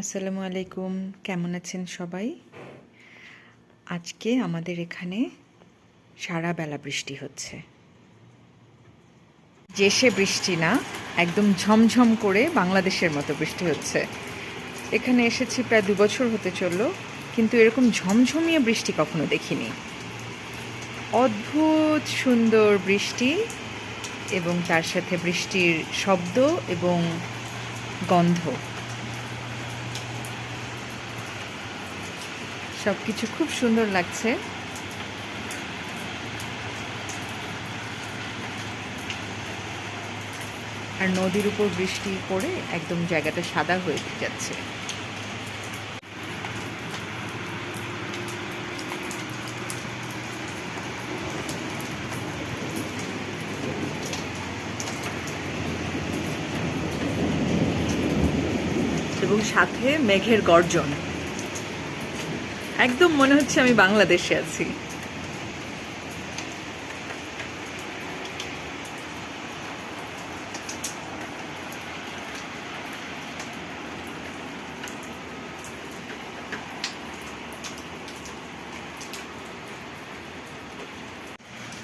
আসসালামু আলাইকুম। কেমন আছেন সবাই? আজকে আমাদের এখানে সারা বেলা বৃষ্টি হচ্ছে। যে সে বৃষ্টি না, একদম ঝমঝম করে বাংলাদেশের মতো বৃষ্টি হচ্ছে। এখানে এসেছি প্রায় দু বছর হতে চলল, কিন্তু এরকম ঝমঝমিয়ে বৃষ্টি কখনো দেখিনি। অদ্ভুত সুন্দর বৃষ্টি এবং তার সাথে বৃষ্টির শব্দ এবং গন্ধ। সব কিছু খুব সুন্দর লাগছে। আর নদীর উপর বৃষ্টি পড়ে একদম জায়গাটা সাদা হয়ে যাচ্ছে। এবং সাথে মেঘের গর্জন। একদম মনে হচ্ছে আমি বাংলাদেশে আছি।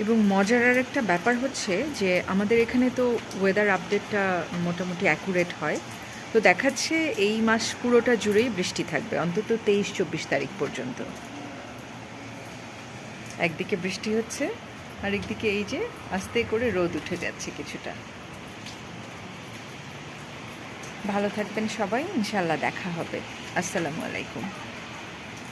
এবং মজার আর একটা ব্যাপার হচ্ছে যে আমাদের এখানে তো ওয়েদার আপডেটটা মোটামুটি অ্যাকুরেট হয়। তো দেখাচ্ছে এই মাস পুরোটা জুড়েই বৃষ্টি থাকবে, অন্তত তেইশ, চব্বিশ তারিখ পর্যন্ত। একদিকে বৃষ্টি হচ্ছে আর একদিকে এই যে আস্তে করে রোদ উঠে যাচ্ছে কিছুটা। ভালো থাকবেন সবাই ইনশাল্লাহ দেখা হবে। আসসালামু আলাইকুম।